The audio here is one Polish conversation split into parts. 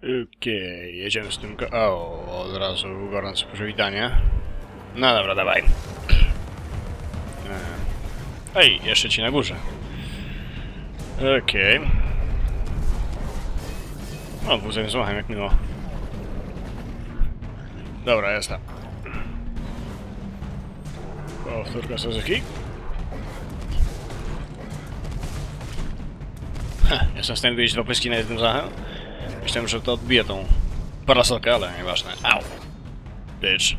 Okej, jedziemy z tym... ko- O, od razu gorące przywitanie. No dobra, dawaj. E, Ej, jeszcze ci na górze. Okej. O, wózek z jak miło. Dobra, tam. Powtórka Suzuki. Ha, jestem w stanie wyjść dwa pyski na jednym zachem. Myślałem, że to odbije tą parasolkę, ale nieważne. Au! Bitch.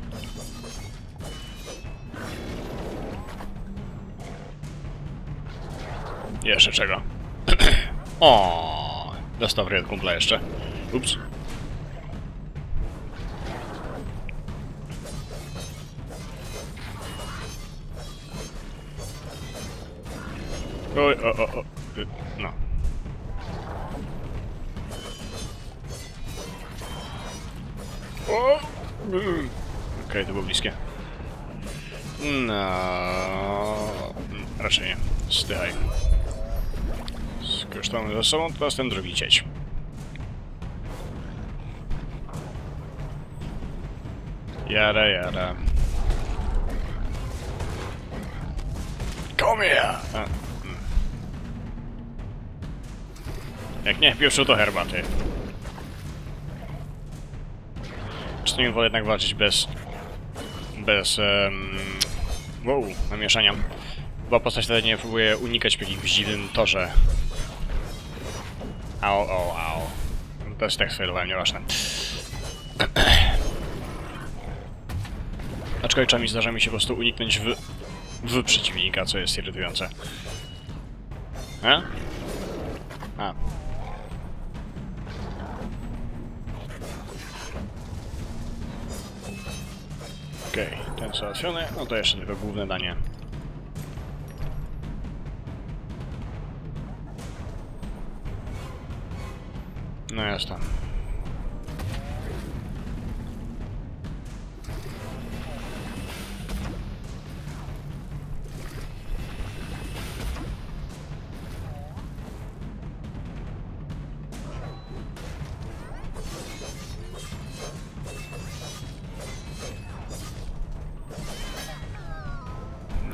Jeszcze czego? o, dostał od kumpla jeszcze. Ups. Oj, o, o, o. ze sobą, teraz ten drugi cieć. Jara, jara. Come here! Mm. Jak nie pierwszy to herbaty. Czy nie wolę jednak walczyć bez... bez... Um, wow, namieszania. Bo postać wtedy nie próbuje unikać w jakimś dziwnym torze. Au, au, au. To jest tak sfailowałem, nieważne. Aczkolwiek czasami zdarza mi się po prostu uniknąć w, w przeciwnika, co jest irytujące. A? A. Okej, ten załatwiony. No to jeszcze tylko główne danie. No jasne.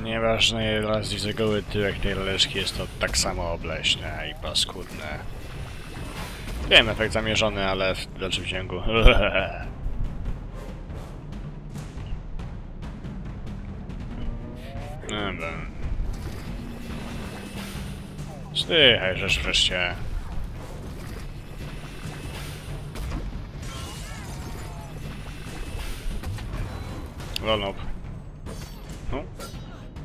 Nieważne, raz widzę goły tyłek tej laleczki, jest to tak samo obleśne i paskudne. Wiem, efekt zamierzony, ale w dalszym ciągu. Dobra. Zdychaj, rzecz wreszcie. Wolno. No.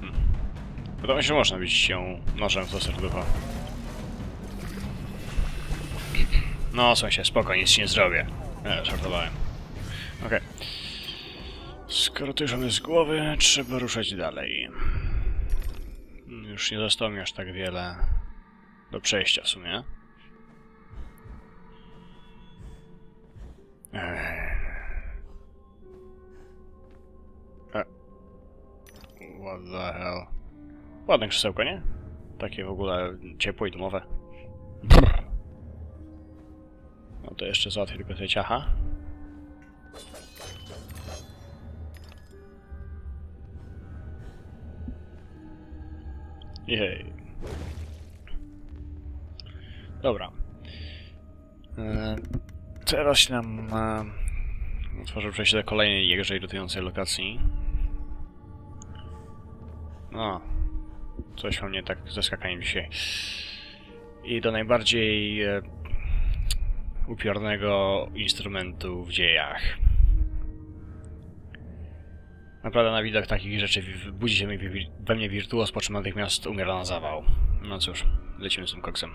Hmm. Mi się, można bić ją nożem w to. No, sąsiad, spoko, nic nie zrobię. Nie, żartowałem. Okej. Skoro to już mamy z głowy, trzeba ruszać dalej. Już nie zostało mi aż tak wiele do przejścia w sumie. E. What the hell? Ładne krzesełko, nie? Takie w ogóle ciepłe i domowe. To jeszcze załatwię tylko te ciacha. Jej. Dobra. E, teraz nam e, otworzy przejście do kolejnej jakże irytującej lokacji. No. Coś o mnie tak ze skakaniem dzisiaj. I do najbardziej e, upiornego instrumentu w dziejach. Naprawdę na widok takich rzeczy budzi się we mnie wirtuoz, po czym natychmiast umiera na zawał. No cóż, lecimy z tym koksem.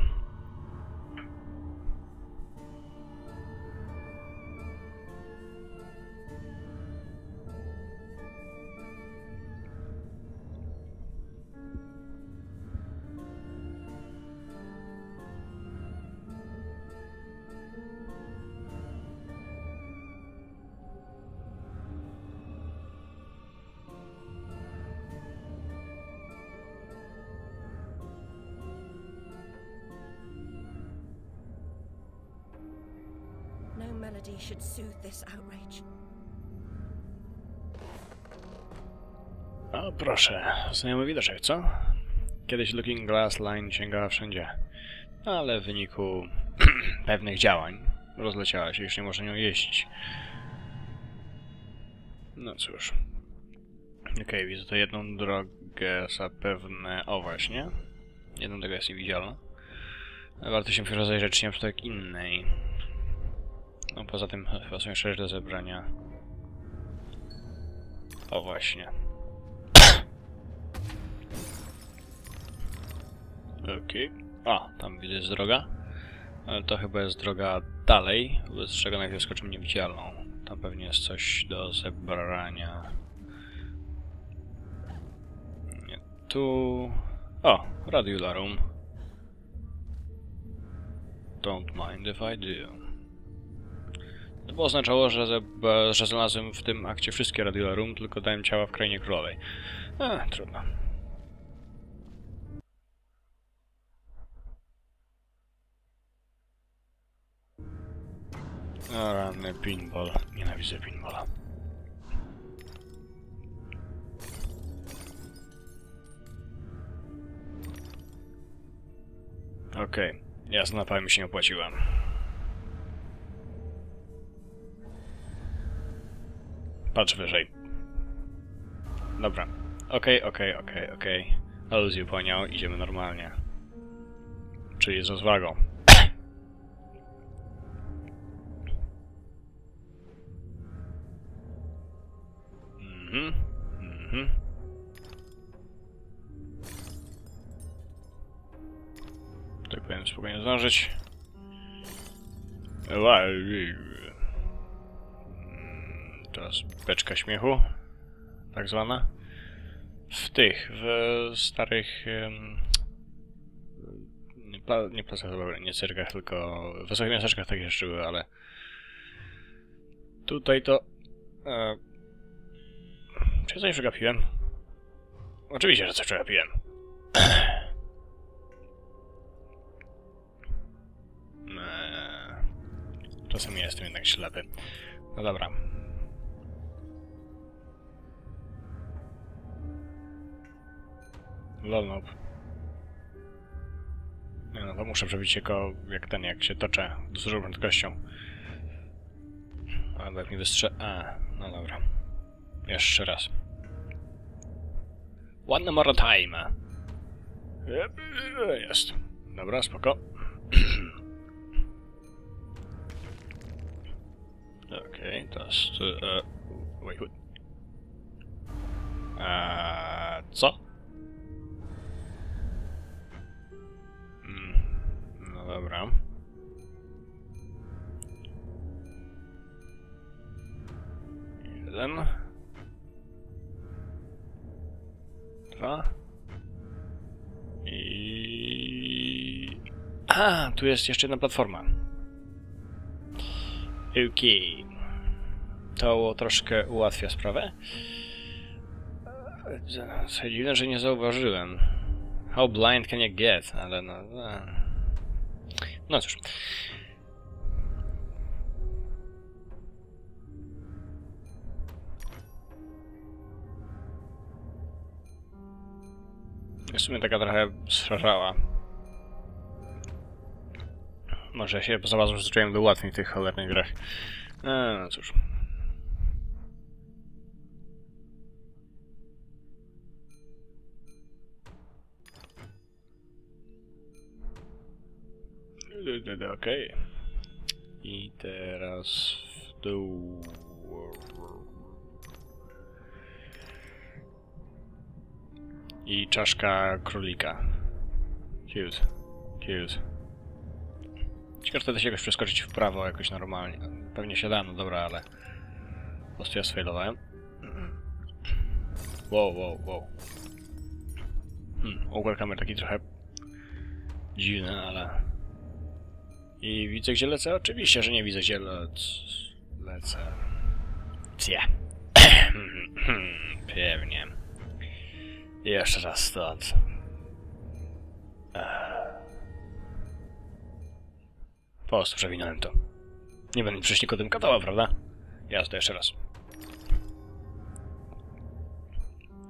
Melody should soothe this outrage. O, proszę. Znajomy widoczek, co? Kiedyś Looking Glass Line sięgała wszędzie. Ale w wyniku pewnych działań rozleciała się, już nie można nią jeździć. No cóż. Okej, widzę to jedną drogę zapewne... O, właśnie. Jedną drogę jest niewidzialna. Warto się rozejrzeć, nie ma przypadek innej. No poza tym chyba są jeszcze do zebrania. O, właśnie. Okej. A, tam widzę jest droga. Ale to chyba jest droga dalej, bez czego najpierw skoczymy niewidzialną. Tam pewnie jest coś do zebrania. Nie tu... O, radiola room. Don't mind if I do. To by oznaczało, że, że znalazłem w tym akcie wszystkie radiola room, tylko dałem ciała w krainie królowej. A, trudno. O ranny pinball. Nienawidzę pinballa. Okej. Jasna, napałem mi się opłaciła. Patrz wyżej. Dobra. Okej, okej, okej, okej. Aluzję poniał, idziemy normalnie. Czyli z rozwagą. Mhm, mhm. Tak powiem spokojnie zdążyć. Ła- beczka śmiechu, tak zwana. W tych, w starych... Nie, pla, nie placach nie cyrkach, tylko w wysokich miasteczkach takie jeszcze były, ale... Tutaj to... E, czy coś przegapiłem? Oczywiście, że coś przegapiłem. Eee, Czasem jestem jednak ślepy. No dobra. Lolnop. Nie no, to muszę przebić się ko jak ten, jak się toczę z dużą prędkością. Albo jak mi wystrze... A, no dobra. Jeszcze raz. One more time. Jest. Dobra, spoko. Okej. E, wait, wait. Eee, co? Dobra. Jeden. Dwa. I... A, tu jest jeszcze jedna platforma. Okej. To troszkę ułatwia sprawę. Co dziwne, że nie zauważyłem. How blind can you get? Ale no... no. No cóż. W sumie taka trochę srażała. Może się za bardzo przyzwyczaiłem do ułatwień w tych cholernych grach. E, no cóż. Okej. I teraz w dół. I czaszka królika. Cute. Cute. Ciekawe, wtedy się jakoś przeskoczyć w prawo jakoś normalnie. Pewnie się da, no dobra, ale... Po prostu ja sfailowałem. Wow, wow, wow. Hmm, układ kamer taki trochę... dziwny, ale... I widzę, gdzie lecę? Oczywiście, że nie widzę, gdzie lec... lecę. Cie. Pewnie. Jeszcze raz stąd. Po prostu przewinąłem to. Nie będę przecież o tym gadała, prawda? Jazda, jeszcze raz.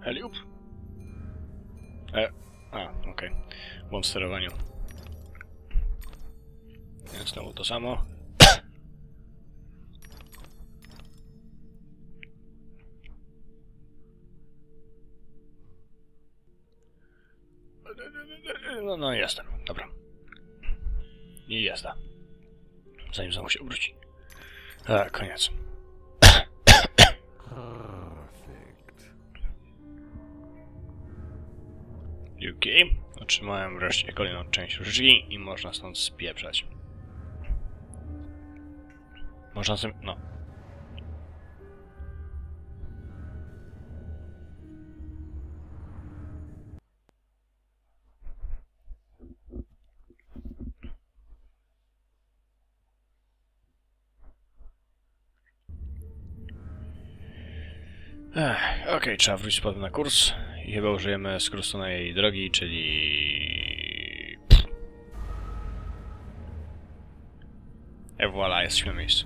Heliup? E, a, okej. Błąd w sterowaniu. Więc znowu to samo. No, no jestem, dobra. I jazda. Zanim znowu się obróci. A, koniec. Okej. Otrzymałem wreszcie kolejną część różdżki i można stąd spieprzać. Można sobie... no. Ech, Okej, trzeba wrócić potem na kurs i chyba użyjemy skróconej drogi, czyli... E voilà, jesteśmy na miejscu.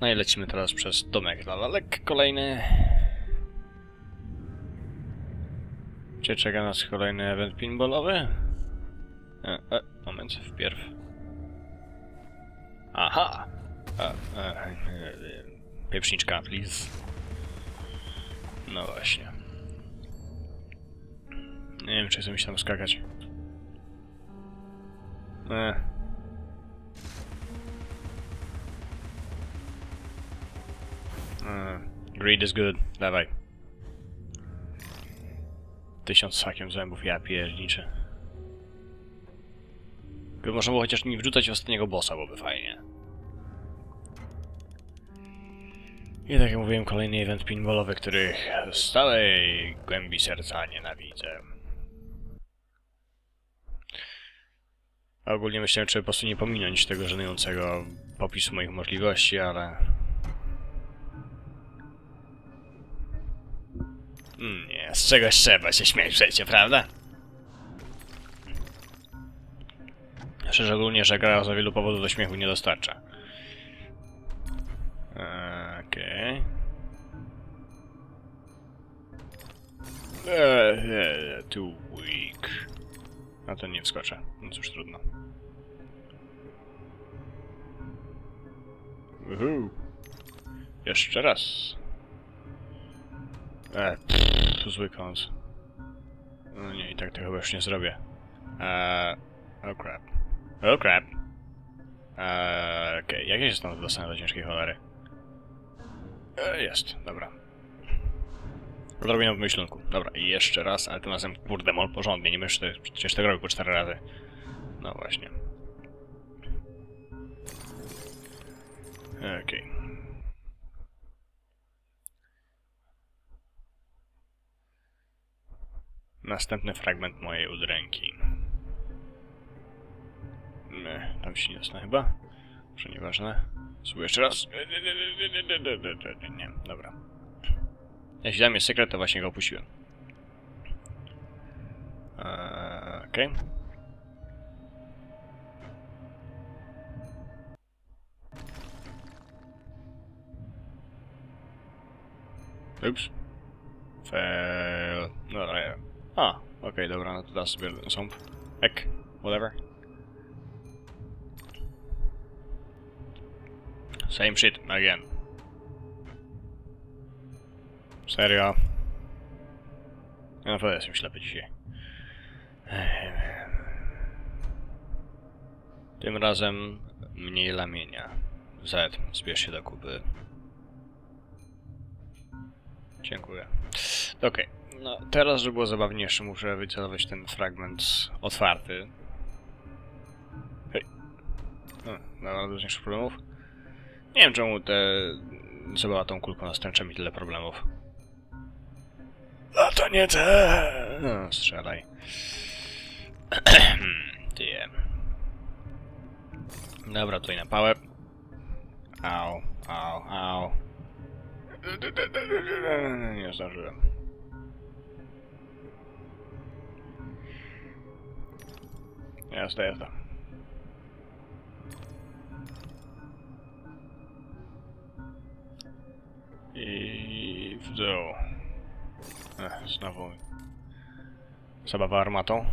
No i lecimy teraz przez domek dla lalek kolejny. Gdzie czeka nas kolejny event pinballowy? E, e, moment, wpierw. Aha! E, e, e, pieprzniczka, please. No właśnie. Nie wiem, czy chcę mi się tam skakać. E. Greed is good. Dawaj. Tysiąc sakiem zębów, ja pierniczę. Gdyby można było chociaż nie wrzucać ostatniego bossa, byłoby fajnie. I tak jak mówiłem, kolejny event pinballowy, których z całej głębi serca nienawidzę. Ogólnie myślałem, czy po prostu nie pominąć tego żenującego popisu moich możliwości, ale... Nie, z czegoś trzeba się śmiać w życiu, prawda? Szczególnie, że gra za wielu powodów do śmiechu nie dostarcza. Okej. Eee, too weak. A to nie wskoczę. No cóż, trudno. Uhu. Jeszcze raz. Eee, pff, zły kąt. No nie, i tak tego chyba już nie zrobię. Eee, oh crap. Oh crap. Eee, okej, jak ja się stąd dostanę do ciężkiej cholery? E, jest, dobra. Odrobinę w myślunku. Dobra, i jeszcze raz, ale tym razem kurde mol porządnie, nie myślę, przecież tego roku po cztery razy. No właśnie. Okej. Następny fragment mojej udręki. Nie, tam się nie dostanie chyba. Może nieważne. Spróbuję jeszcze raz. Nie, dobra. Jeśli dam jest sekret, to właśnie go opuściłem. Eee, Okej. Okay. Ups. Fail. No. A, okej, okay, dobra, no to da sobie sąb. Ek, whatever. Same shit again. Serio? Ja naprawdę jestem ślepy dzisiaj. Tym razem mniej lamienia. Z, zbierz się do kupy. Dziękuję. Okej, okay. No teraz, żeby było zabawniejsze, muszę wycelować ten fragment otwarty. Hej. No, bez większych problemów. Nie wiem czemu te... Zabawa tą kulką następcza mi tyle problemów. A to nie te! No, strzelaj. Ty. Dobra, tutaj na pałę. Au, au, au. Nie zdążyłem. Jazda, jazda. I w znowu. Zabawa armatą.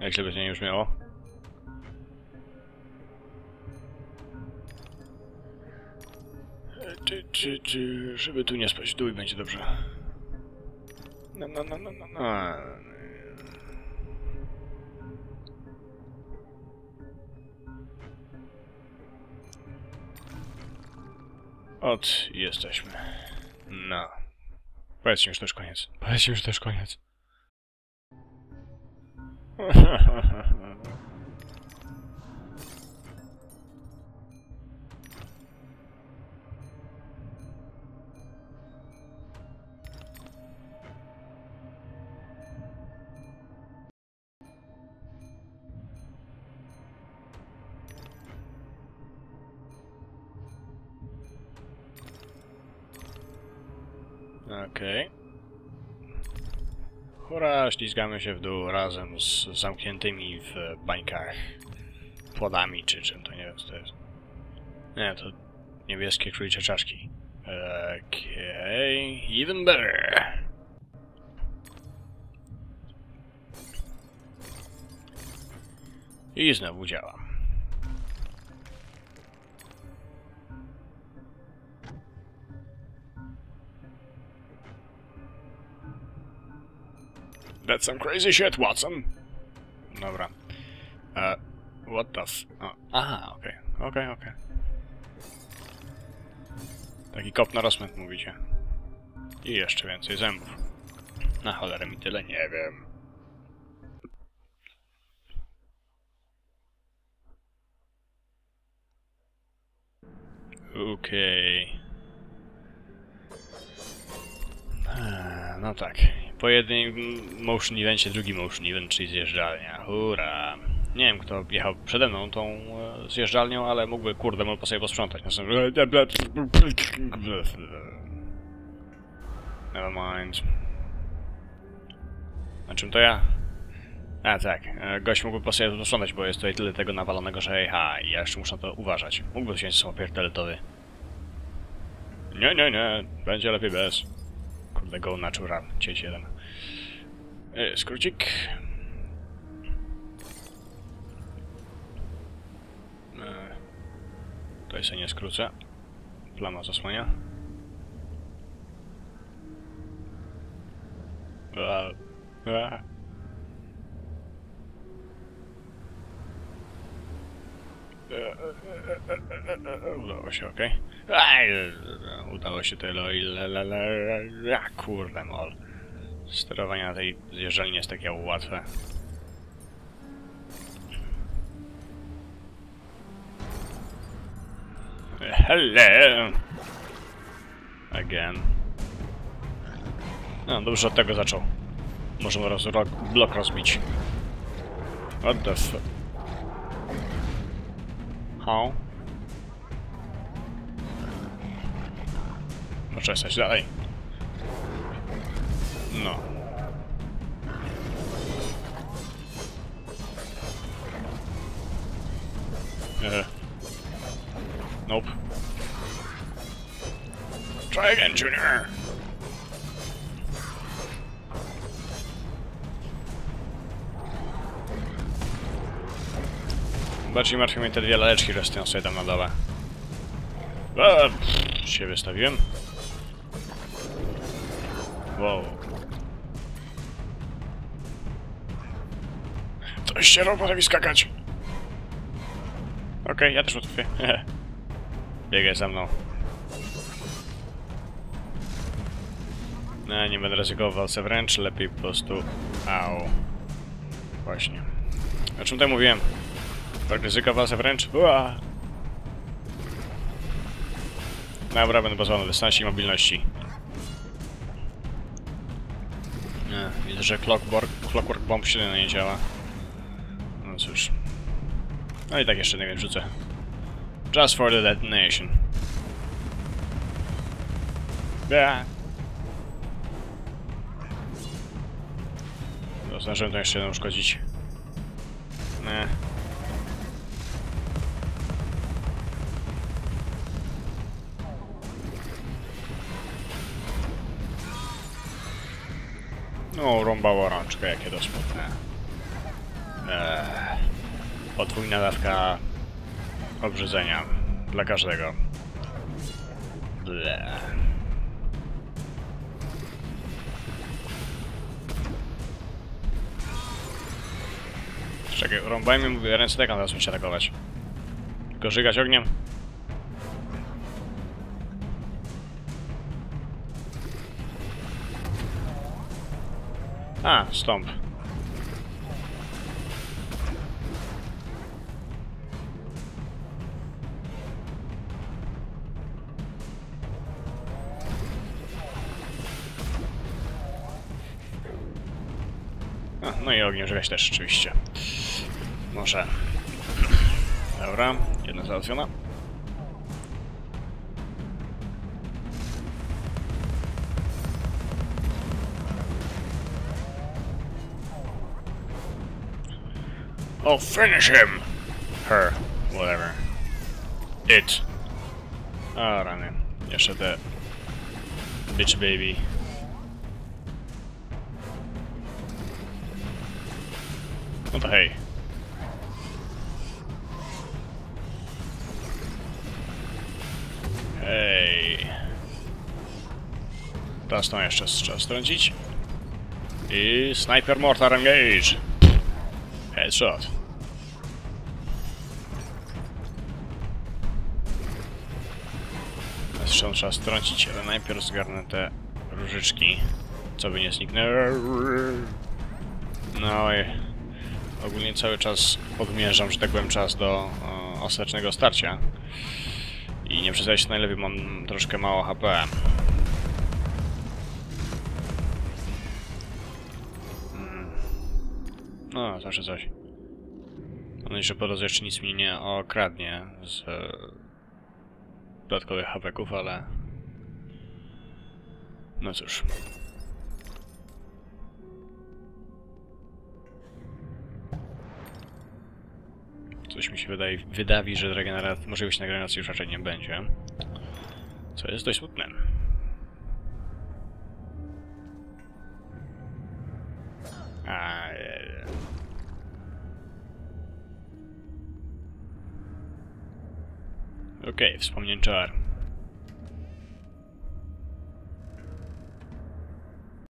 Jak żeby to nie brzmiało. E, Czy, czy, czy, żeby tu nie spać dół i będzie dobrze. No, no, no, no, no, no. Ot, jesteśmy. No. Powiedzcie już też koniec. Powiedzcie już też koniec. Okej. Hurra, ślizgamy się w dół razem z zamkniętymi w bańkach płodami, czy czym to nie wiem co to jest. Nie, to niebieskie królicze czaszki. Okej, even better. I znowu działa. That's some crazy shit, Watson. Dobra. Uh, what the f... O, aha, okej, okej, okej. Taki kop na rozmęt mówicie. I jeszcze więcej zębów. Na cholerę mi tyle, nie wiem. Okej. Eee, No tak. Po jednym motion evencie, drugi motion event, czyli zjeżdżalnia. Hurra. Nie wiem, kto jechał przede mną tą e, zjeżdżalnią, ale mógłby, kurde, mógł sobie posprzątać. Never mind. Na czym to ja? A tak, e, gość mógłby po sobie posprzątać, bo jest tutaj tyle tego nawalonego, że ha, ja jeszcze muszę na to uważać. Mógłby wziąć sobie pierdoletowy. Nie, nie, nie, będzie lepiej bez. Kurde, go natural, cieć jeden. E, skrócik. E, tutaj sobie nie skrócę. Plama zasłania. Udało się, okej. Okay. Udało się tyle, ile... le, le, le, a, Kurde mol. Sterowanie na tej zjeżdżalni jest takie łatwe. Hello! Again. No, dobrze od tego zaczął. Możemy roz, ro, blok rozbić. What the f... How? Poczekać dalej. No. Uh. Nope. Try again, Junior. Bardziej martwi mnie te dwie laleczki, które stoją sobie tam na dole. A, się wystawiłem. Wow. To ścierą potrafi skakać. Okej, ja też potrafię. Biegaj za mną. No, nie będę ryzykował walce wręcz, lepiej po prostu... Au. Właśnie. O czym tutaj mówiłem? Tak ryzyko w walce wręcz? Ua! Dobra, będę na dystansie i mobilności. Nie, widzę, że Clockwork, Clockwork Bomb silnie nie działa. No i tak jeszcze nie wiem, rzucę. Just for the detonation. Yeah. No, zdążyłem to jeszcze jedną uszkodzić. Nie. No, rąbała rączkę, jakie to smutne. Eee podwójna dawka obrzydzenia dla każdego. Ble. Czekaj, rąbajmy, mówię, ręce dekan teraz musi atakować. Tylko żygać ogniem. A, stąp. No i ogniem żegać też oczywiście. Może. Dobra, jedna załatwiona. Oh, finish him! Her. Whatever. It. O, rany. Jeszcze te... Bitch baby. Hej. Hej. Teraz tą jeszcze trzeba strącić. I Sniper Mortar Engage. Headshot. Strzał trzeba strącić, ale najpierw zgarnę te różyczki, co by nie zniknęły. No i ogólnie cały czas odmierzam, że tak powiem, czas do o, ostatecznego starcia. I nie przyznaję się najlepiej, mam troszkę mało HP. Mm. No, zawsze coś. Mam nadzieję, że po drodze jeszcze nic mi nie okradnie z e, dodatkowych hapeków, ale... No cóż. Coś mi się wydaje, wydawi, że regenerat, możliwość regeneracji już raczej nie będzie. Co jest dość smutne. A, Okej, wspomnień czar.